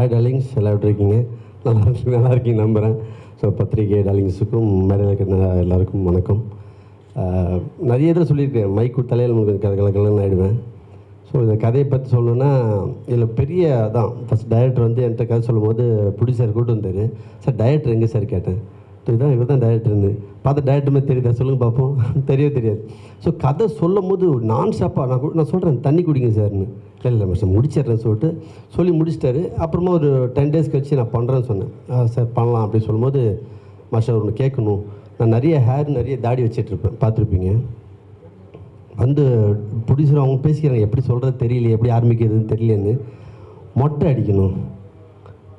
Hi darlings எல்லாம் எப்படி இருக்கீங்க? நல்லா நல்லா இருக்கீங்க நம்புகிறேன் ஸோ பத்திரிகை டார்லிங்ஸுக்கும் மேடையில் இருக்கிற எல்லாருக்கும் வணக்கம். நிறைய இதில் சொல்லியிருக்கேன். மைக் கொடுத்தாலே உங்களுக்கு கல கலக்கலன்னு ஆகிடுவேன் ஸோ இந்த கதையை பற்றி சொல்லணுன்னா இதில் பெரிய அதான் ஃபஸ்ட் டைரக்டர் வந்து என்கிட்ட கதை சொல்லும்போது ப்ரொடியூசர் கூட்டு வந்தார். சார் டைரக்டர் எங்கே சார் கேட்டேன். ஸோ இதான் இவர் தான் டேரக்டர்னு பார்த்தா டைரக்டர் மாதிரி தெரியுதா? சொல்லுங்கள் பார்ப்போம். தெரியவே தெரியாது. ஸோ கதை சொல்லும் போது நான் ஸ்டாப்பாக நான் நான் சொல்கிறேன் தண்ணி குடிங்க சார்னு இல்லை இல்லை சார் முடிச்சிடுறேன்னு சொல்லிட்டு சொல்லி முடிச்சிட்டாரு. அப்புறமா ஒரு டென் டேஸ் கழிச்சு நான் பண்ணுறேன்னு சொன்னேன். சார் பண்ணலாம் அப்படின்னு சொல்லும்போது மாஸ்டர் ஒன்று கேட்கணும். நான் நிறைய ஹேர் நிறைய தாடி வச்சிட்ருப்பேன் பார்த்துருப்பீங்க? வந்து ப்ரொடியூசர் அவங்க பேசிக்கிறாங்க எப்படி சொல்கிறது தெரியல எப்படி ஆரம்பிக்கிறதுன்னு தெரியலன்னு மொட்டை அடிக்கணும்.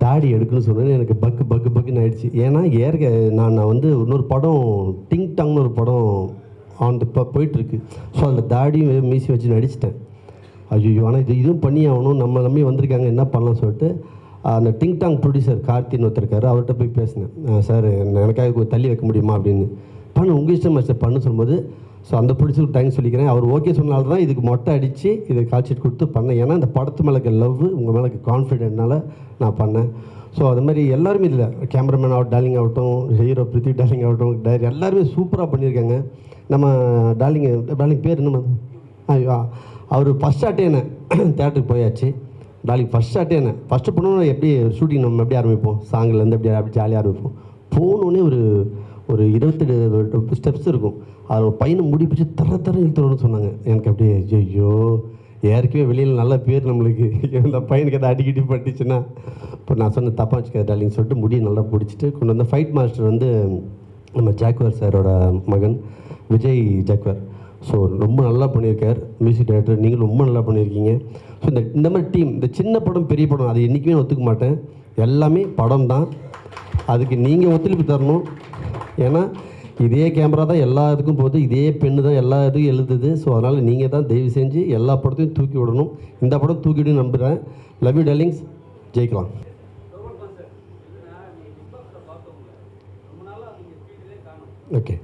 தாடி எடுக்கணும்னு சொன்னேன் எனக்கு பக்கு பக்கு பக்குன்னு ஆயிடுச்சு. ஏன்னா ஏற்க நான் நான் வந்து இன்னொரு படம் டிங் டாங்னு ஒரு படம் ஆன் இப்போ போயிட்டுருக்கு. ஸோ அந்த தாடியும் மீசி வச்சு நடிச்சிட்டேன். ஐயோ ஆனால் இது இதுவும் பண்ணி ஆகணும். நம்ம நம்பி வந்திருக்காங்க என்ன பண்ணலாம் சொல்லிட்டு அந்த டிங் டாங் ப்ரொடியூசர் கார்த்தின்னு ஒருத்தருக்காரு அவர்கிட்ட போய் பேசினேன். சார் எனக்காக கொஞ்சம் தள்ளி வைக்க முடியுமா? அப்படின்னு. பண்ணு உங்கள் இஷ்டம் சார் பண்ணு சொல்லும்போது ஸோ அந்த ப்ரொடியூசருக்கு டைம் சொல்லிக்கிறேன். அவர் ஓகே சொன்னால தான் இதுக்கு மொட்டை அடித்து இதை காய்ச்சிட்டு கொடுத்து பண்ணேன். ஏன்னா இந்த படத்து மேலே இருக்க லவ் உங்கள் மேலே கான்ஃபிடென்ட்னால நான் பண்ணேன். ஸோ அது மாதிரி எல்லாருமே இல்லை. கேமராமேன் ஆகட்டும் டார்லிங் ஆகட்டும் ஹீரோ பிரித்திவ் டார்லிங் ஆகட்டும் டைரி எல்லாருமே சூப்பராக பண்ணியிருக்காங்க. நம்ம டார்லிங் டார்லிங் பேர் என்ன ஐயோ அவர் ஃபஸ்ட் ஷாட்டே என்ன? தேட்டருக்கு போயாச்சு. டார்லிங் ஃபஸ்ட் ஷாட்டே என்ன? ஃபஸ்ட்டு போனோன்னு எப்படி ஷூட்டிங் நம்ம எப்படி ஆரம்பிப்போம்? சாங்லேருந்து எப்படி அப்படி ஜாலியாக ஆரம்பிப்போம்? போனோடனே ஒரு ஒரு இருபத்தெட்டு ஸ்டெப்ஸ் இருக்கும். அதில் ஒரு பையனை முடி பிடிச்சி தர தர இழுத்துறோன்னு சொன்னாங்க. எனக்கு அப்படியே ஐயோ ஏற்கனவே வெளியில் நல்ல பேர் நம்மளுக்கு. இந்த பையனுக்கு எதாவது அடிக்கடி பட்டுச்சுன்னா இப்போ நான் சொன்ன தப்பாக வச்சுக்க டாலிங் சொல்லிட்டு முடியை நல்லா பிடிச்சிட்டு கொண்டு வந்த ஃபைட் மாஸ்டர் வந்து நம்ம ஜாக்வர் சாரோட மகன் விஜய் ஜாக்வர். ஸோ ரொம்ப நல்லா பண்ணியிருக்கார் மியூசிக் டைரக்டர் நீங்களும் ரொம்ப நல்லா பண்ணியிருக்கீங்க. ஸோ இந்த இந்த மாதிரி டீம் இந்த சின்ன படம் பெரிய படம் அது என்றைக்குமே நான் ஒத்துக்க மாட்டேன். எல்லாமே படம் தான் அதுக்கு நீங்கள் ஒத்துழைப்பு தரணும். ஏன்னா இதே கேமரா தான் எல்லா இதுக்கும் போகுது இதே பெண்ணு தான் எல்லா இதுக்கும் எழுதுது. ஸோ அதனால் நீங்கள் தான் தயவு செஞ்சு எல்லா படத்தையும் தூக்கி விடணும். இந்த படம் தூக்கிட்டு நம்புகிறேன் லவ் யூ டெல்லிங்ஸ் ஜெயிக்கலாம். ஓகே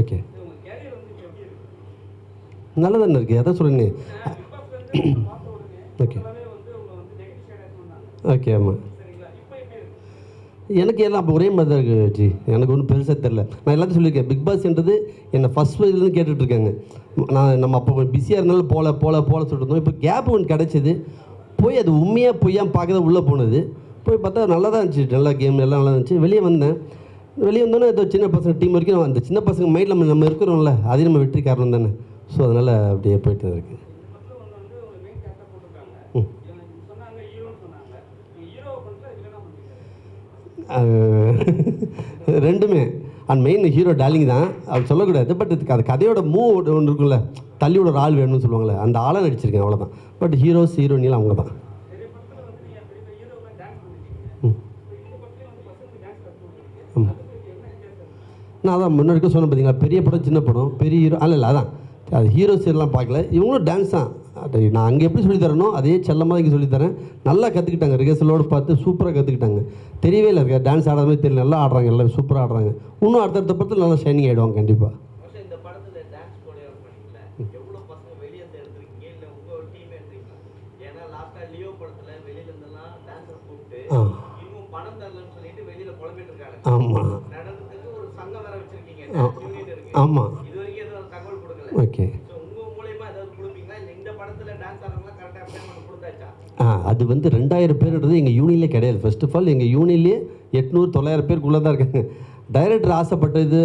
ஓகே நல்லா தானே இருக்குது எதை சொல்லுங்க ஓகே ஓகே ஆமாம் எனக்கு எல்லாம் அப்போ ஒரே மாதிரி தான் இருக்குது ஜி எனக்கு ஒன்றும் பெருசாக தெரில நான் எல்லாத்தையும் சொல்லியிருக்கேன். பிக் பாஸ்ன்றது என்னை ஃபஸ்ட் வயதுலேருந்து கேட்டுட்ருக்காங்க நான் நம்ம அப்போ கொஞ்சம் பிஸியாக இருந்தாலும் போல போல போல சொல்லிட்டு இருந்தோம். இப்போ கேப் ஒன்று கிடச்சிது. போய் அது உண்மையாக பொய்யா பார்க்க தான் உள்ளே போனது. போய் பார்த்தா நல்லா தான் இருந்துச்சு. நல்லா கேம் எல்லாம் நல்லா இருந்துச்சு. வெளியே வந்தேன். வெளியே வந்தோன்னே ஏதோ சின்ன பசங்க டீம் வரைக்கும் அந்த சின்ன பசங்க மைண்டில் நம்ம நம்ம இருக்கிறோம்ல அதே நம்ம வெற்றி காரணம் தானே. ஸோ அதனால் அப்படியே போயிட்டு தான் இருக்கு ம் அது ரெண்டுமே. அண்ட் மெயின் ஹீரோ டார்லிங் தான். அது சொல்லக்கூடாது பட் இதுக்கு அது கதையோட மூவ் ஒன்று இருக்குல்ல தள்ளி விட ஒரு ஆள் வேணும்னு சொல்லுவாங்கள்ல அந்த ஆளை நடிச்சிருக்கேன் அவ்வளோதான் பட் ஹீரோஸ் ஹீரோனியில் அவங்க தான் ம். நான் அதான் முன்னாடி சொன்னேன் பார்த்தீங்களா பெரிய படம் சின்ன படம் பெரிய ஹீரோ அல்ல இல்லை அதான். அது ஹீரோஸ் எல்லாம் பார்க்கல. இவங்களும் டான்ஸ் தான். அது நான் அங்கே எப்படி சொல்லித் தரனோ அதே செல்லமாக இங்கே சொல்லித்தரேன். நல்லா கற்றுக்கிட்டாங்க ரிஹர்சலோடு பார்த்து சூப்பராக கற்றுக்கிட்டாங்க தெரியவே இல்லை இருக்கா. டான்ஸ் ஆடாத மாதிரி தெரியல. நல்லா ஆடுறாங்க எல்லாம் சூப்பராக ஆடுறாங்க. இன்னும் அடுத்தடுத்த படத்தில் நல்லா ஷைனிங் ஆகிடுவாங்க கண்டிப்பாக ஆமாம் நடனத்துக்கு ஒரு சங்கம் வேற வச்சிருக்கீங்க ஆ. டான்ஸ் யூனிட் இருக்கு ஆமாம் இது வரைக்கும் எதுவும் தகவல் கொடுக்கல ஓகே ஸோ உங்க மூலியமா ஏதாவது கொடுப்பீங்களா இல்ல இந்த படத்துல டான்ஸ் ஆடுறவங்களாம் கரெக்டா பேமெண்ட் கொடுத்தாச்சா ஆ அது வந்து ரெண்டாயிரம் பேருன்றது எங்கள் யூனிலே கிடையாது. ஃபர்ஸ்ட் ஆஃப் ஆல் எங்கள் யூனிலே எட்நூறு தொள்ளாயிரம் பேருக்குள்ளே தான் இருக்காங்க. டைரக்டர் ஆசைப்பட்டது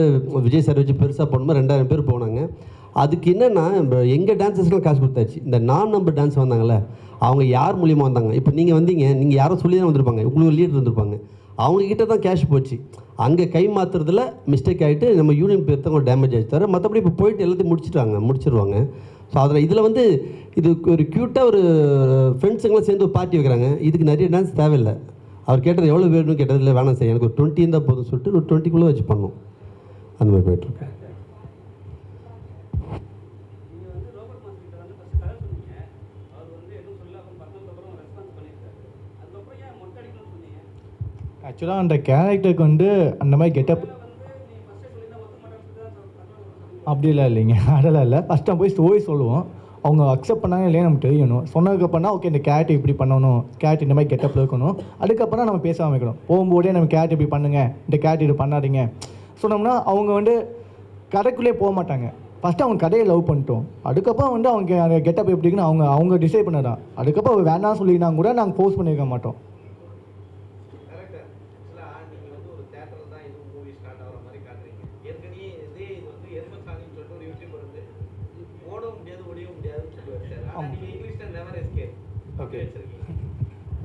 விஜய் சார் வச்சு பெருசாக போகணுமா ரெண்டாயிரம் பேர் போனாங்க. அதுக்கு என்னென்னா எங்கள் டான்ஸஸ்லாம் காசு கொடுத்தாச்சு. இந்த நான் நம்பர் டான்ஸ் வந்தாங்கல்ல அவங்க யார் மூலியமாக வந்தாங்க? இப்போ நீங்கள் வந்தீங்க நீங்கள் யாரும் சொல்லி தான் வந்திருப்பாங்க. உங்களுக்கு லீடர் வந்திருப்பாங்க. அவங்கக்கிட்ட தான் கேஷ் போச்சு. அங்கே கை மாற்றுறதுல மிஸ்டேக் ஆகிட்டு நம்ம யூனியன் பேர் தான் டேமேஜ் ஆகிட்டு தவிர மற்றபடி இப்போ போயிட்டு எல்லாத்தையும் முடிச்சிட்டாங்க முடிச்சிருவாங்க. ஸோ அதில் இதில் வந்து இது ஒரு க்யூட்டாக ஒரு ஃப்ரெண்ட்ஸுங்களாம் சேர்ந்து ஒரு பார்ட்டி வைக்கிறாங்க. இதுக்கு நிறைய டான்ஸ் தேவையில்லை. அவர் கேட்டது எவ்வளோ வேணும்னு கேட்டதில்ல வேணாம் சார். எனக்கு ஒரு டுவெண்ட்டி இருந்தால் போதும் சொல்லிட்டு ஒரு டுவெண்ட்டிக்குள்ளே வச்சு பண்ணோம். அந்த மாதிரி போயிட்டுருக்கு ஆக்சுவலாக அந்த கேரக்டருக்கு வந்து அந்த மாதிரி கெட்டப் அப்படிலாம் இல்லைங்க. அதெல்லாம் இல்லை. ஃபஸ்ட் டைம் போய் ஸ்டோரி சொல்லுவோம். அவங்க அக்செப்ட் பண்ணாங்க இல்லையா நமக்கு தெரியணும். சொன்னதுக்கப்புறம் ஓகே இந்த கேட் இப்படி பண்ணணும். கேட் இந்த மாதிரி கெட்டப்பில் இருக்கணும். அதுக்கப்புறம் நம்ம பேச ஆரம்பிக்கணும் போகும்போதே நம்ம கேட் இப்படி பண்ணுங்க. இந்த கேட் இது பண்ணாதீங்க. சொன்னோம்னா அவங்க வந்து கடைக்குள்ளே போக மாட்டாங்க. ஃபஸ்ட்டு அவங்க கதையை லவ் பண்ணிட்டோம். அதுக்கப்புறம் வந்து அவங்க அந்த கெட்டப் எப்படின்னு அவங்க அவங்க டிசைட் பண்ணதான் அதுக்கப்புறம் வேண்டாம்னு சொல்லினா கூட நாங்கள் போஸ்ட் பண்ணியிருக்க மாட்டோம். ஏற்கனவே இதே இது வந்து சொல்லிட்டு ஒரு முடியாது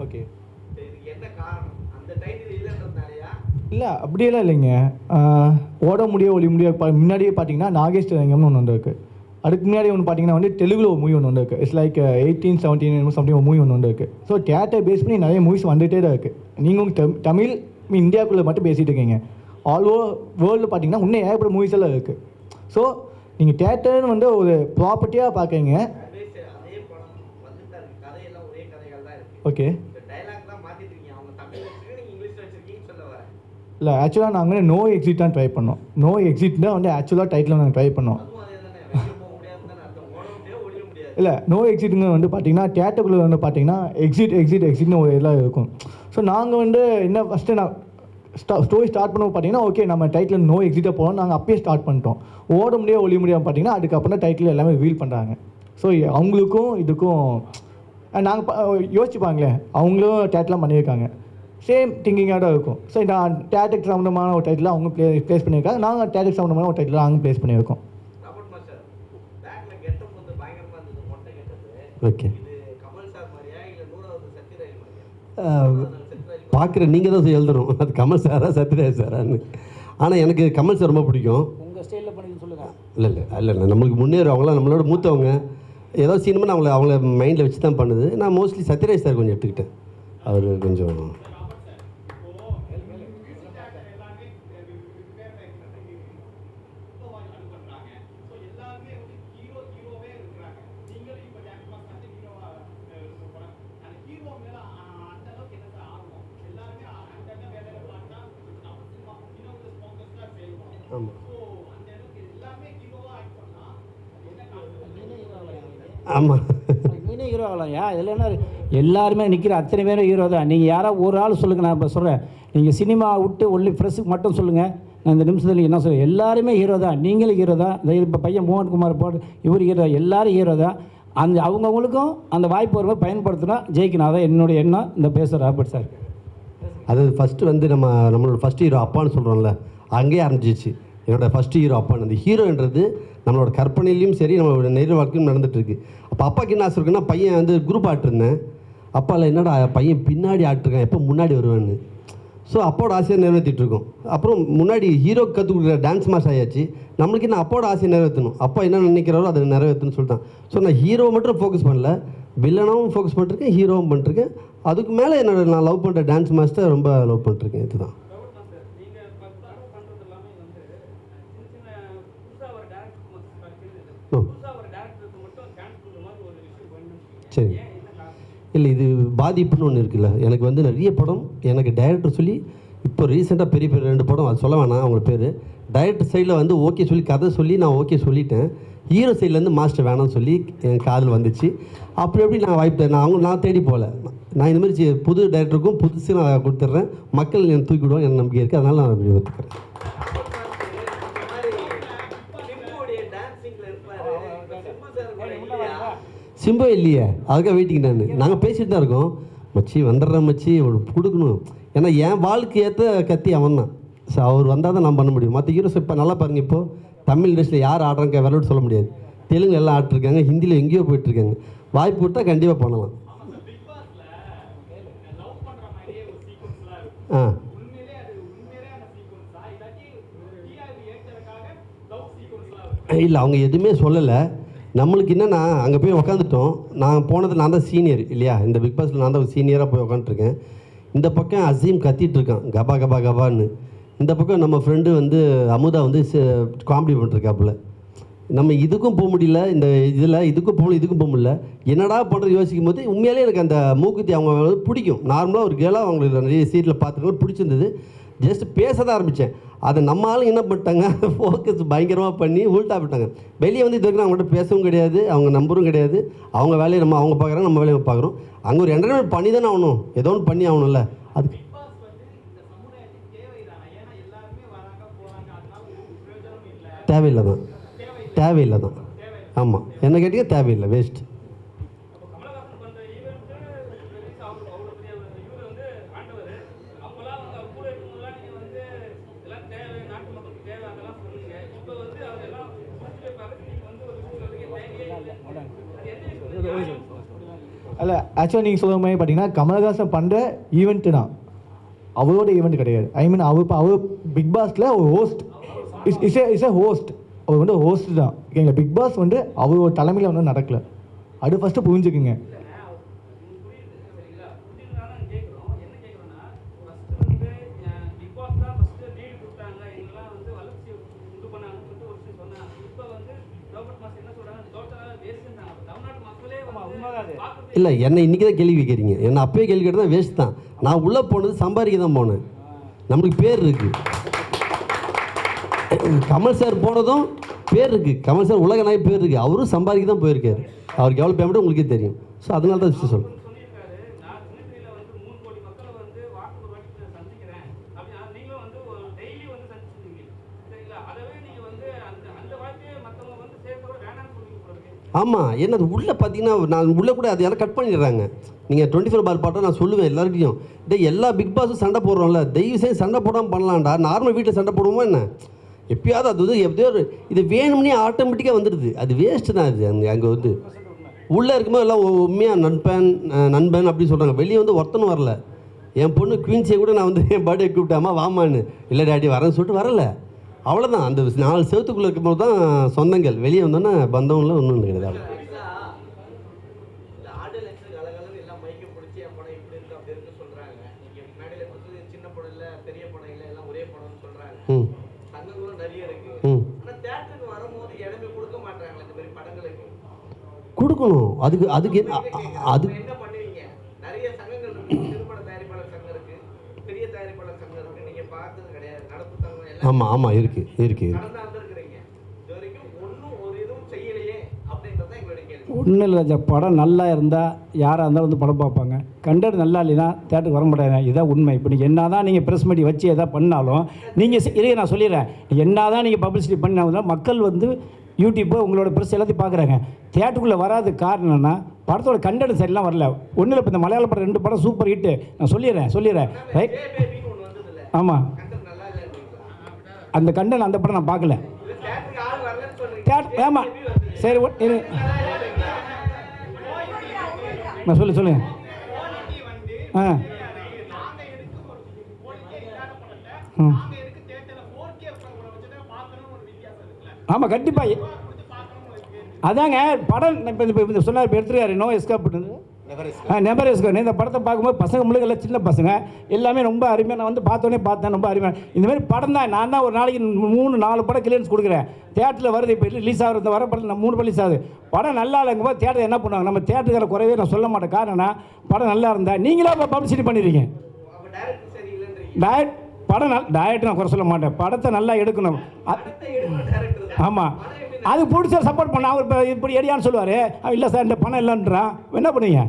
ஓகே இதுக்கு என்ன காரணம்? அந்த டைட்டில் இல்லைன்றதுனாலயா? இல்லை அப்படியெல்லாம் இல்லைங்க. ஓட முடிய ஒளி முடிய முன்னாடியே பார்த்தீங்கன்னா நாகேஷ் ரங்கம்னு ஒன்று வந்திருக்கு அதுக்கு முன்னாடி ஒன்று பார்த்தீங்கன்னா வந்து தெலுங்குல ஒரு மூவி ஒன்று வந்திருக்கு it's like eighteen seventeen something ஒரு மூவி ஒன்று வந்திருக்கு ஸோ தேட்டர் பேஸ் பண்ணி நிறைய மூவிஸ் வந்துகிட்டே தான் இருக்குது நீங்கள் உங்க தமிழ் இந்தியாவுக்குள்ளே மட்டும் பேசிகிட்டு இருக்கீங்க. ஆல் ஓவர் வேர்ல்டில் பார்த்தீங்கன்னா இன்னும் ஏகப்பட்ட மூவிஸ் எல்லாம் இருக்குது ஸோ நீங்கள் தேட்டர்னு வந்து ஒரு ப்ராப்பர்ட்டியாக பார்க்குறீங்க அட்வைஸ் அதே படம் வந்துட்டு இருக்கு கதையெல்லாம் ஒரே கதைகள் தான் இருக்கு ஓகே இந்த டைலாக் தான் மாத்திட்டு இருக்கீங்க அவங்க தமிழ் வச்சிருக்கீங்க நீங்க இங்கிலீஷ் வச்சிருக்கீங்கன்னு சொல்ல வரேன். இல்லை ஆக்சுவலாக நாங்கள் நோ எக்ஸிட் தான் ட்ரை பண்ணோம். நோ எக்ஸிட் தான் வந்து ஆக்சுவலாக டைட்டில் நாங்கள் ட்ரை பண்ணோம். இல்லை நோ எக்ஸிட்டுங்க வந்து பார்த்தீங்கன்னா தேட்டருக்குள்ளே வந்து பார்த்தீங்கன்னா எக்ஸிட் எக்ஸிட் எக்ஸிட்னு ஒரு எல்லாம் இருக்கும். ஸோ நாங்கள் வந்து என்ன ஃபஸ்ட்டு நான் ஸ்டா ஸ்டோரி ஸ்டார்ட் பண்ண பார்த்தீங்கன்னா ஓகே நம்ம டைட்டில் நோ எக்ஸிட்டாக போகலாம் நாங்கள் அப்பயே ஸ்டார்ட் பண்ணிட்டோம். ஓட முடியாது ஒளி முடியாது பார்த்தீங்கன்னா அதுக்கப்புறம் தான் டைட்டில் எல்லாமே ரிவீல் பண்ணுறாங்க ஸோ அவங்களுக்கும் இதுக்கும் நாங்கள் யோசிச்சுப்பாங்களே அவங்களும் டேட்லாம் பண்ணியிருக்காங்க. சேம் திங்கிங்காக தான் இருக்கும். ஸோ நான் டேட்டுக்கு சம்மந்தமான ஒரு டைட்டில் அவங்க ப்ளே ப்ளேஸ் பண்ணியிருக்காங்க. நாங்கள் டேட்டுக்கு சம்மந்தமான ஒரு டைட்டில் நாங்கள் ப்ளேஸ் பண்ணியிருக்கோம். ராபர்ட் மாஸ்டர் பேக்ல கெட்டப் வந்து பயங்கரமா இருந்தது மொட்டை கெட்டது. ஓகே சார் பார்க்குற நீங்கள் தான் எழுதணும். அது கமல் சாரா சத்யராஜ் சாரான்னு ஆனால் எனக்கு கமல் சார் ரொம்ப பிடிக்கும். உங்கள் ஸ்டைலில் பண்ணி சொல்லுங்கள் இல்லை இல்லை இல்லை இல்லை. நம்மளுக்கு முன்னேறு அவங்களாம் நம்மளோட மூத்தவங்க. ஏதோ சினிமா நான் அவங்கள அவங்கள மைண்டில் வச்சு தான் பண்ணுது. நான் மோஸ்ட்லி சத்யராஜ் சார் கொஞ்சம் எடுத்துக்கிட்டேன். அவர் கொஞ்சம் ஆமாம் ஆமாம் நீனே ஹீரோ ஆகலாம்யா? இதில் என்ன? எல்லாருமே நிற்கிற அத்தனை பேரும் ஹீரோ தான். நீங்கள் யாராவது ஒரு ஆள் சொல்லுங்கள் நான் இப்போ சொல்கிறேன் நீங்கள் சினிமா விட்டு ஒன்லி ஃப்ரெஷ்ஷுக்கு மட்டும் சொல்லுங்கள் நான் இந்த நிமிஷத்தில் என்ன சொல்ல எல்லாருமே ஹீரோ தான். நீங்களும் ஹீரோ தான். இந்த இப்போ பையன் மோகன்குமார் போட்டு இவர் ஹீரோ எல்லாரும் ஹீரோ தான். அந்த அவங்கவுங்களுக்கும் அந்த வாய்ப்பு வரும்போது பயன்படுத்தினா ஜெயிக்கணும். அதான் என்னுடைய எண்ணம். இந்த பேசுகிற ராபர்ட் சார். அது ஃபஸ்ட்டு வந்து நம்ம நம்மளோட ஃபஸ்ட் ஹீரோ அப்பான்னு சொல்கிறோம்ல அங்கேயே ஆரம்பிச்சிச்சு. என்னோடய ஃபஸ்ட் ஹீரோ அப்பான்னு அந்த ஹீரோன்றது நம்மளோட கற்பனையிலையும் சரி நம்மளோட நேர் வாழ்க்கையும் நடந்துட்டுருக்கு. அப்போ அப்பாவுக்கு என்ன ஆசை இருக்குன்னா பையன் வந்து குரூப் ஆட்டிருந்தேன். அப்பாவில் என்னடா பையன் பின்னாடி ஆட்டிருக்கான் எப்போ முன்னாடி வருவேன்னு. ஸோ அப்பாவோட ஆசையை நிறைவேற்றிட்டு இருக்கோம் அப்புறம் முன்னாடி ஹீரோ கற்றுக் கொடுக்குற டான்ஸ் மாஸ் ஆயாச்சு. நம்மளுக்கு என்ன அப்பாவோட ஆசையை நிறைவேற்றணும். அப்பா என்ன நினைக்கிறாரோ அதை நிறைவேற்றணும்னு சொல்லிட்டான். ஸோ நான் ஹீரோவை மட்டும் ஃபோக்கஸ் பண்ணல. வில்லனாகவும் ஃபோக்கஸ் பண்ணிருக்கேன் ஹீரோவும் பண்ணிருக்கேன் அதுக்கு மேலே என்னோட நான் லவ் பண்ணுற டான்ஸ் மாஸ்டர் ரொம்ப லவ் பண்ணிருக்கேன் இதுதான். சரி. இல்லை இது பாதிப்புன்னு ஒன்று இருக்குல்ல. எனக்கு வந்து நிறைய படம் எனக்கு டைரக்டர் சொல்லி இப்போ ரீசெண்டாக பெரிய பெரிய ரெண்டு படம் அது சொல்ல வேணாம் அவங்க பேர். டைரக்டர் சைடில் வந்து ஓகே சொல்லி கதை சொல்லி நான் ஓகே சொல்லிட்டேன். ஹீரோ சைட்லேருந்து மாஸ்டர் வேணாம்னு சொல்லி என் காதில் வந்துச்சு. அப்படி எப்படி நான் வாய்ப்பு நான் அவங்க நான் தேடி போகல. நான் இந்த மாதிரி புது டைரக்டருக்கும் புதுசு நான் கொடுத்துட்றேன். மக்கள் என்னை தூக்கி விடுவாங்க எனக்கு நம்பிக்கை இருக்குது அதனால் நான் அப்படி ஒத்துக்கிறேன். சிம்பு இல்லையே? அதுக்காக வெயிட்டிங் நான். நாங்கள் பேசிட்டு தான் இருக்கோம். மச்சி வந்துடுறேன் மச்சி. ஒரு கொடுக்கணும் ஏன்னா என் வாழ்க்கை ஏற்ற கத்தி அவன் தான். ஸோ அவர் வந்தால் தான் நான் பண்ண முடியும். மற்ற ஹீரோஸ் இப்போ நல்லா பாருங்கள் இப்போ. தமிழ் இண்டஸ்ட்ரியில் யார் ஆடுறாங்க விளையாட்டு சொல்ல முடியாது. தெலுங்கு எல்லாம் ஆட்டிருக்காங்க ஹிந்தியில் எங்கேயோ போயிட்டுருக்காங்க. வாய்ப்பு கொடுத்தா கண்டிப்பாக பண்ணலாம். ஆ. இல்லை அவங்க எதுவுமே சொல்லலை. நம்மளுக்கு என்னென்னா அங்கே போய் உக்காந்துட்டோம். நான் போனது நான் தான் சீனியர் இல்லையா? இந்த பிக் பாஸில் நான் தான் சீனியராக போய் உக்காந்துருக்கேன் இந்த பக்கம் அசீம் கத்திட்டு இருக்கான். கபா கபா கபான்னு. இந்த பக்கம் நம்ம ஃப்ரெண்டு வந்து அமுதா வந்து காமெடி பண்ணிருக்காப்புல நம்ம இதுக்கும் போக முடியல இந்த இதில் இதுக்கும் போகல இதுக்கும் போக முடியல. என்னடா பண்ணுறது யோசிக்கும் போது உண்மையாலே எனக்கு அந்த மூக்குத்தி அவங்க பிடிக்கும். நார்மலாக ஒரு கேளாக அவங்களுக்கு நிறைய சீட்டில் பார்த்துருக்கோம் பிடிச்சிருந்தது. ஜஸ்ட் பேச தான் ஆரம்பித்தேன் அதை நம்ம ஆளுங்க என்ன பண்ணிட்டாங்க? ஃபோக்கஸ் பயங்கரமாக பண்ணி உள்டா விட்டாங்க. வெளியே வந்து இது வரைக்கும் அவங்கள்ட்ட பேசவும் கிடையாது அவங்க நம்பரும் கிடையாது. அவங்க வேலையை நம்ம அவங்க பார்க்குறாங்க நம்ம வேலையை பார்க்குறோம். அங்கே ஒரு என்டர்டைன்மெண்ட் பண்ணி தானே ஆகணும். ஏதோ ஒன்று பண்ணி ஆகணும்ல. அதுக்கு தேவையில்லை தான் தேவையில்லை தான் ஆமாம் என்ன கேட்டீங்க? தேவையில்லை. வேஸ்ட்டு ஆக்சுவலாக நீங்கள் சொல்கிற மாதிரி பார்த்தீங்கன்னா கமலஹாசன் பண்ணுற ஈவெண்ட்டு தான். அவரோட ஈவெண்ட் கிடையாது. ஐ மீன் அவர் இப்போ அவர் பிக் பாஸில் ஒரு host is is a is a host அவர் வந்து ஹோஸ்ட் தான். ஓகேங்களா? பிக் பாஸ் வந்து அவரோட தலைமையில் வந்து நடக்கல. அது ஃபஸ்ட்டு புரிஞ்சுக்குங்க. இல்லை என்னை இன்றைக்கி தான் கேள்வி கேட்குறீங்க. என்னை அப்பயே கேள்வி கேட்டு தான் வேஸ்ட் தான். நான் உள்ளே போனது சம்பாதிக்க தான் போனேன். நம்மளுக்கு பேர் இருக்குது கமல் சார் போனதும் பேர் இருக்குது கமல் சார் உலக நாய் பேர் இருக்குது அவரும் சம்பாதிக்க தான் போயிருக்காரு. அவருக்கு எவ்வளோ பேமெண்ட் உங்களுக்கே தெரியும். ஸோ அதனால தான் சொல்கிறேன் ஆமாம் ஏன்னா அது உள்ளே பார்த்தீங்கன்னா நான் உள்ளே கூட அது யாரும் கட் பண்ணிடுறாங்க. நீங்கள் டுவெண்ட்டி ஃபோர் பார் பாட்டை நான் சொல்லுவேன் எல்லாருக்கையும் டே எல்லா பிக் பாஸும் சண்டை போடுறோம்ல தயவு செய்து சண்டை போடாமல் பண்ணலாம்டா. நார்மல் வீட்டில் சண்டை போடுவோமா என்ன? எப்பயாவது அது வந்து எப்படியோ ஒரு இது வேணும்னே ஆட்டோமேட்டிக்காக வந்துடுது. அது வேஸ்ட்டு தான் அது அங்கே அங்கே வந்து. உள்ளே இருக்கும்போது எல்லாம் உண்மையாக நண்பன் நண்பன் அப்படின்னு சொல்கிறாங்க வெளியே வந்து ஒருத்தனும் வரல. என் பொண்ணு குயின்சியை கூட நான் வந்து என் பர்த்டே கூப்பிட்டாமா வாமான்னு இல்லை டேடி வரேன்னு சொல்லிட்டு வரல. அவ்வளோதான் அந்த நாலு செவத்துக்குள்ளே இருக்கும்போது தான் சொந்தங்கள். வெளியே வந்தோன்னே பந்தவங்கள ஒன்றும் கிடையாது அவ்வளோ இந்த ஆடியன்ஸ் கலகலன்னு எல்லாம் மைக்க ஆமாம் ஆமாம் இருக்குது இருக்குது வரைக்கும் ஒன்றும் இல்லை ராஜா படம் நல்லா இருந்தால் யாராக இருந்தாலும் வந்து படம் பார்ப்பாங்க. கண்டது நல்லா இல்லைன்னா தேட்டருக்கு வர மாட்டாங்க. இதான் உண்மை. இப்போ நீங்கள் என்ன தான் நீங்கள் ப்ரெஸ் மீட் வச்சு எதாவது பண்ணாலும் நீங்கள் இதையே நான் சொல்லிடுறேன். என்ன தான் நீங்கள் பப்ளிசிட்டி பண்ணாலும் மக்கள் வந்து யூடியூப்பு உங்களோட ப்ரெஸ் எல்லாத்தையும் பார்க்குறாங்க. தேட்டருக்குள்ளே வராது காரணம் என்னன்னா படத்தோட கண்டென்ட் சரிலாம் வரல. ஒன்றும் இல்லை இப்போ இந்த மலையாள படம் ரெண்டு படம் சூப்பர் ஹிட்டு நான் சொல்லிடுறேன் சொல்லிடுறேன். ரைட் ஆமாம் அந்த கண்டன் அந்த படம் நான் பார்க்கல. ஆமாம் சரி நான் சொல்லு சொல்லு. ஆ. ஆமாம் கண்டிப்பாக அதாங்க படம் இப்போ இப்போ இந்த சொன்னார் இப்போ எடுத்துருக்காரு. இன்னும் எஸ்கேப் ஆ நெபர் எஸ்கேப் இந்த படத்தை பார்க்கும்போது பசங்க முழுக்க எல்லாம் சின்ன பசங்க. எல்லாமே ரொம்ப அருமையாக நான் வந்து பார்த்தோன்னே பார்த்தேன். ரொம்ப அருமையாக இந்த மாதிரி படம் தான். நான் தான் ஒரு நாளைக்கு மூணு நாலு படம் கிளியன்ஸ் கொடுக்குறேன். தேட்டரில் வருது இப்போ ரிலீஸ் ஆகுது இந்த வர படம் நான் மூணு ரிலீஸ் ஆகுது. படம் நல்லா இல்லைங்க போது தேட்டர் என்ன பண்ணுவாங்க? நம்ம தேட்டருக்கார குறைவே நான் சொல்ல மாட்டேன். காரணம் என்ன, படம் நல்லா இருந்தா நீங்களே இப்போ பப்ளிசிட்டி பண்ணிடுறீங்க? டயட் படம் நல் டயட் நான் குறை சொல்ல மாட்டேன். படத்தை நல்லா எடுக்கணும். ஆமாம் அது பிடிச்ச சப்போர்ட் பண்ண அவர் இப்போ இப்படி எடியான்னு சொல்லுவார். இல்லை சார் இந்த பணம் இல்லைன்றான். என்ன பண்ணுவீங்க?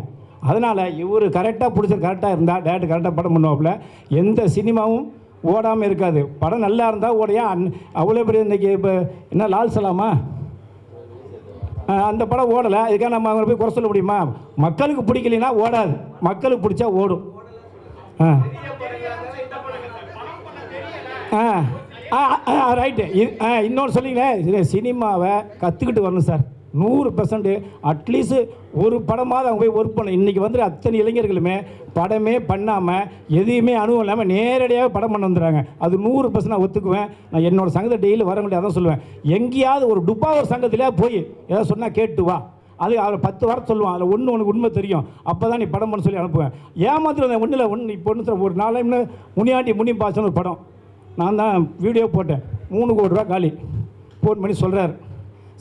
அதனால் இவர் கரெக்டாக பிடிச்ச கரெக்டாக இருந்தால் டேரக்டர் கரெக்டாக படம் பண்ணுவாப்புல. எந்த சினிமாவும் ஓடாமல் இருக்காது. படம் நல்லா இருந்தால் ஓடையா? அன் அவ்வளோ பெரிய இன்றைக்கி இப்போ என்ன லால் சலாமா? அந்த படம் ஓடலை. இதுக்காக நம்ம அவங்களை போய் குறை சொல்ல முடியுமா? மக்களுக்கு பிடிக்கலைன்னா ஓடாது. மக்களுக்கு பிடிச்சா ஓடும். ஆ. ஆ ஆ ஆ ரைட்டு ஆ இன்னொன்று சொல்லிங்களேன் இது சினிமாவை கற்றுக்கிட்டு வரணும் சார். நூறு பெர்சன்ட் அட்லீஸ்ட் ஒரு படமாவது அவங்க போய் ஒர்க் பண்ணணும் இன்றைக்கி வந்து அத்தனை இளைஞர்களுமே படமே பண்ணாமல் எதையுமே அனுபவம் இல்லாமல் நேரடியாக படம் பண்ண வந்துடுறாங்க. அது நூறு பர்சன்ட் நான் ஒத்துக்குவேன். நான் என்னோடய சங்கத்தை டெய்லி வர முடியாது அதான் சொல்லுவேன். எங்கேயாவது ஒரு டுப்பா ஒரு சங்கத்திலே போய் ஏதாவது சொன்னால் கேட்டு வா. அது அவர் பத்து வாரம் சொல்லுவான். அதில் ஒன்று உனக்கு உண்மை தெரியும். அப்போ தான் நீ படம் பண்ண சொல்லி அனுப்புவேன். ஏமாத்திரம் ஒன்றில் ஒன்று இப்போ ஒன்று ஒரு நாளைக்கு முனியாண்டி முனி பாசன்னு ஒரு படம். நான் தான் வீடியோ போட்டேன். மூணு கோடி ரூபா காலி. ஃபோன் பண்ணி சொல்கிறார்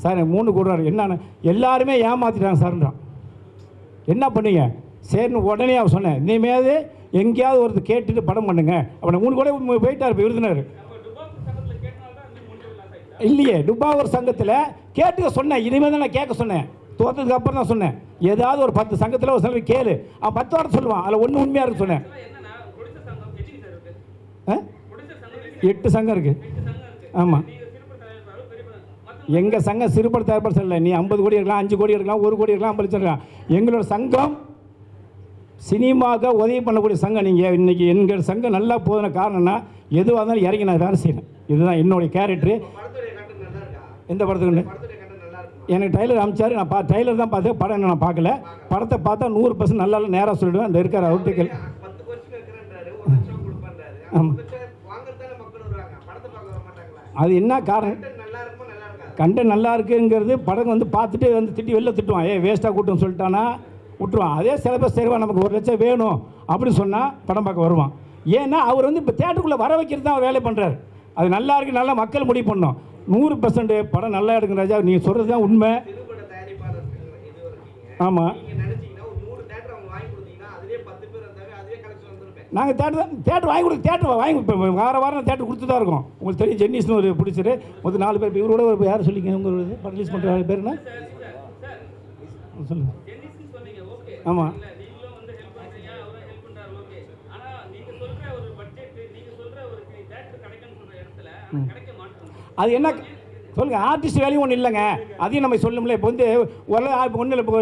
சார் எனக்கு மூணு கோடி ரூபா என்னன்னு எல்லாருமே ஏமாற்றிட்டாங்க சார்ன்றான் என்ன பண்ணீங்க? சரின்னு உடனே அவர் சொன்னேன் இனிமேல் எங்கேயாவது ஒருத்தர் கேட்டுட்டு படம் பண்ணுங்க. அப்போ மூணு கூட போயிட்டார் இப்போ விருதுனர் இல்லையே டுபாவூர் சங்கத்தில் கேட்டுக்க சொன்னேன். இனிமேல் தான் நான் கேட்க சொன்னேன். தோற்றதுக்கு அப்புறம் தான் சொன்னேன். ஏதாவது ஒரு பத்து சங்கத்தில் ஒரு சிலர் கேளு. அவன் பத்து வாரம் சொல்லுவான். அதில் ஒன்று உண்மையாக இருக்கு. சொன்னேன்? எட்டு சங்கம் இருக்கு. ஆமாம் எங்கள் சங்கம் சிறுபட தயாரிப்பாளர் சொல்லல. நீ ஐம்பது கோடி இருக்கலாம் அஞ்சு கோடி இருக்கலாம் ஒரு கோடி இருக்கலாம் ஐம்பது லட்சம் இருக்கலாம் எங்களோட சங்கம் சினிமாவுக்கு உதவி பண்ணக்கூடிய சங்கம். நீங்கள் இன்றைக்கி எங்கள் சங்கம் நல்லா போதுன காரணம்னா எதுவாக இருந்தாலும் இறங்கி நான் வேலை செய்யணும் இதுதான் என்னுடைய கேரக்டரு எந்த படத்துக்கு எனக்கு ட்ரைலர் அமிச்சாரு. நான் பா ட்ரைலர் தான் பார்த்தேன். படம் இன்னும் நான் பார்க்கல. படத்தை பார்த்தா நூறு பர்சன்ட் நல்லா நேராக சொல்லிடுவேன். அந்த இருக்கிற அவுட்டுகள் மாட்டாங்களா? அது என்ன காரணம்? கண்டென்ட் நல்லா இருக்காது இருக்குங்கிறது படம் வந்து பார்த்துட்டு வந்து திட்டி வெளில திட்டுவான். ஏ வேஸ்ட்டாக கூட்டம் சொல்லிட்டானா? விட்டுருவான். அதே சில பேர் சரிவா நமக்கு ஒரு லட்சம் வேணும் அப்படின்னு சொன்னால் படம் பார்க்க வருவான். ஏன்னா அவர் வந்து இப்போ தேட்டருக்குள்ளே வர வைக்கிறது தான் அவர் வேலை பண்ணுறாரு அது நல்லா இருக்கு நல்லா மக்கள் முடிவு பண்ணோம். நூறு பர்சன்ட் படம் நல்லா எடுக்கும் ராஜா. நீங்கள் சொல்கிறது தான் உண்மை. ஆமாம் நீங்க நினைச்சீங்கன்னா ஒரு நூறு தேட்டர் அவங்க வாங்கி கொடுத்தீங்கன்னா அதுலயே பத்து பேர் இருந்தாவே அதுவே கலெக்ஷன் வந்திருப்பேன் நாங்கள் தேட்டர் தான் தேட்டர் வாங்கி கொடுத்து தேட்டர் வாங்கி இப்போ வார வாரம் தேட்டர் கொடுத்து தான் இருக்கோம். உங்களுக்கு தெரியும் ஜென்னிஸ்னு ஒரு பிடிச்சிரு மொத்தம் நாலு பேர் இப்ப இவரோட ஒரு யார் சொல்லிங்க உங்களோட ரிலீஸ் பண்ணுற பேர் என்ன? சொல்லுங்கள் ஆமாம் கிடைக்க அது என்ன சொல்லுங்க ஆர்டிஸ்ட் வேலையும் ஒன்றும் இல்லைங்க. அதையும் நம்ம சொல்லணும்ல இப்போ வந்து ஒரு ஒன்றும் இல்லை இப்போ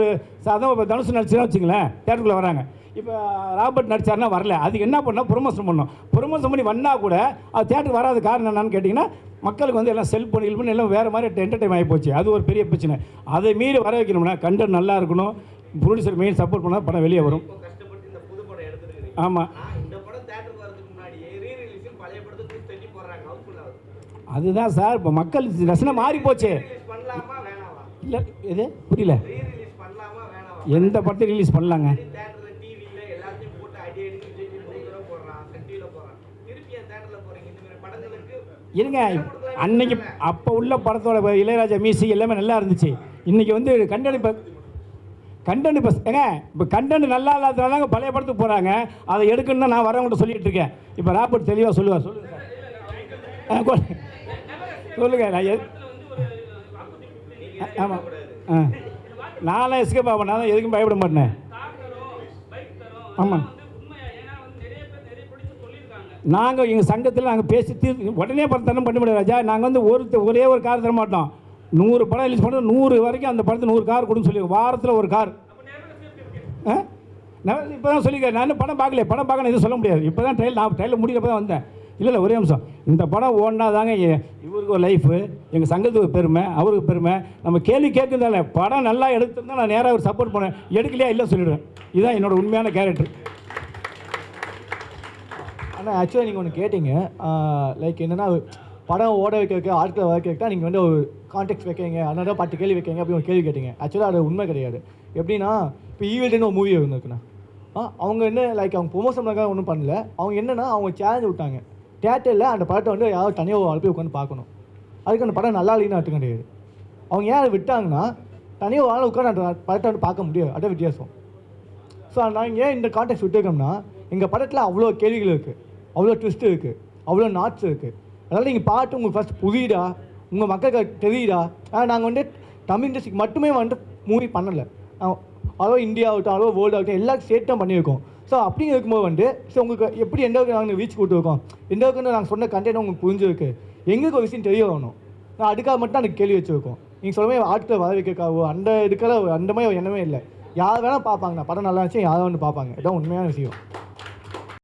சாதாரண இப்போ தனுசு நடிச்சுனா வச்சுங்களேன் தேட்டருக்குள்ளே வராங்க. இப்போ ராபர்ட் நடிச்சாருன்னா வரல. அதுக்கு என்ன பண்ணால் ப்ரொமோஷன் பண்ணோம் ப்ரொமோஷன் பண்ணி வந்தால் கூட அது தேட்டருக்கு வராத காரணம் என்னன்னு கேட்டிங்கன்னா மக்களுக்கு வந்து எல்லாம் செல்ஃபோன் இல்போன் எல்லாம் வேறு மாதிரி என்டர்டைம் ஆகி போச்சு. அது ஒரு பெரிய பிரச்சனை. அதை மீறி வர வைக்கணும்னா கண்டென்ட் நல்லா இருக்கணும். ப்ரொடியூசர் மெயின் சப்போர்ட் பண்ணால் படம் வெளியே வரும். ஆமாம் அதுதான் சார் இப்போ மக்கள் ரசனை மாறி போச்சு. இல்லை எது? புரியல. எந்த படத்தை ரிலீஸ் பண்ணலாங்க தேட்டர்ல டிவில எல்லாத்தையும் போட்டு அடி அடி விஜய் மூணு தடவை போடுறான் சன் டிவில போடுறான் திருப்பி என் தேட்டர்ல போறீங்க இந்த மாதிரி படங்களுக்கு இருங்க. அன்னைக்கு அப்போ உள்ள படத்தோட இளையராஜா மியூசிக் எல்லாமே நல்லா இருந்துச்சு. இன்னைக்கு வந்து கண்டென்ட் இப்போ கண்டென்ட் இப்போ ஏங்க இப்போ கண்டென்ட் நல்லா இல்லாததுனால தாங்க பழைய படத்துக்கு போகிறாங்க அதை எடுக்கணும்னு தான் நான் வரவங்கள்ட்ட சொல்லிட்டு இருக்கேன். இப்போ ராபர்ட் தெளிவாக சொல்லுவார். சொல்லுங்கள் சொல்லுங்கள் ஆ, நான் ஆமாம் ஆ நான்லாம் எஸ்கே பாப்பேன் நான் தான் எதுக்கும் பயப்பட மாட்டேன். ஆமாம் நாங்கள் எங்கள் சங்கத்தில் நாங்கள் பேசி தீர் உடனே படம் பண்ண முடியாது ராஜா. நாங்கள் வந்து ஒரு ஒரே ஒரு கார் தர மாட்டோம். நூறு படம் ரிலீஸ் பண்ண நூறு வரைக்கும் அந்த படத்தை நூறு கார் கொடுன்னு சொல்லி வாரத்தில் ஒரு கார். ஆ? நான் இப்போ தான் சொல்லிக்கிறேன். நான் படம் பார்க்கல. படம் பார்க்கணும் எதுவும் சொல்ல முடியாது. இப்போ தான் ட்ரெயில் நான் ட்ரெயிலில் முடிக்கிறப்ப தான் வந்தேன். இல்லை இல்லை ஒரே அம்சம் இந்த படம் ஓடினா தாங்க இவருக்கு ஒரு லைஃபு எங்கள் சங்கத்துக்கு ஒரு பெருமை அவருக்கு பெருமை. நம்ம கேள்வி கேட்குறதால படம் நல்லா எடுத்திருந்தா நான் நேராக ஒரு சப்போர்ட் பண்ணேன் எடுக்கலையா இல்லை சொல்லிவிடுவேன் இதுதான் என்னோடய உண்மையான கேரக்டர் ஆனால் ஆக்சுவலாக நீங்கள் ஒன்று கேட்டீங்க. லைக் என்னென்னா படம் ஓட வைக்க வைக்க ஆட்களை வைக்க வைக்க நீங்கள் வந்து ஒரு கான்டெக்ட் வைக்கிறீங்க அதனால பத்து கேள்வி வைக்கிறீங்க அப்படின்னு ஒரு கேள்வி கேட்டீங்க. ஆக்சுவலாக அது உண்மை கிடையாது. எப்படின்னா இப்போ ஈவெல்ட்னு ஒரு மூவி இருந்துருக்குண்ணா அவங்க என்ன லைக் அவங்க ப்ரொமோஷன் பண்ணாங்க ஒன்றும் பண்ணல. அவங்க என்னென்னா அவங்க சேலஞ்ச் விட்டாங்க. தேட்டரில் அந்த படத்தை வந்து யாராவது தனியாக ஒரு உட்காந்து பார்க்கணும். அதுக்கு அந்த படம் நல்லா இல்லைன்னு அர்த்தம் கிடையாது. அவங்க ஏன் அதை விட்டாங்கன்னா தனியாக ஒரு ஆள் உட்காந்து அந்த படத்தை வந்து பார்க்க முடியாது. அதான் வித்தியாசம். ஸோ நாங்கள் ஏன் இந்த கான்டெக்ட் விட்டுருக்கோம்னா எங்கள் படத்தில் அவ்வளோ கேள்விகள் இருக்குது அவ்வளோ ட்விஸ்ட் இருக்குது அவ்வளோ நாட்ஸ் இருக்குது அதனால் நீங்கள் பாட்டு உங்களுக்கு ஃபஸ்ட் புரியுதா? உங்கள் மக்களுக்கு தெரியுதா? ஆனால் நாங்கள் வந்து தமிழ் இண்டஸ்ட்ரிக்கு மட்டுமே வந்து மூவி பண்ணலை. அளவு இந்தியா ஆகட்டும் அளவு வேர்ல்டு ஆகட்டும் எல்லா ஸ்டேட்டும் பண்ணியிருக்கோம். ஸோ அப்படிங்க இருக்கும்போது வந்து ஸோ உங்களுக்கு எப்படி எந்த அளவுக்கு நாங்கள் ரீச் கொடுத்துருக்கோம்? எந்த அளவுக்கு நாங்கள் சொன்ன கண்டென்ட் உங்களுக்கு புரிஞ்சிருக்கு? எங்களுக்கு ஒரு விஷயம் தெரிய வரணும். நான் அதுக்காக மட்டும் அந்த கேள்வி வச்சுருக்கோம். நீங்கள் சொல்லுமே ஆட்களை வர வைக்கக்காவோ அந்த இதுக்கெல்லாம் அந்த மாதிரி எண்ணமே இல்லை. யார் வேணால் பார்ப்பாங்க. படம் நல்லா இருந்துச்சு யாரும் வந்து பார்ப்பாங்க. இதான் உண்மையான விஷயம்.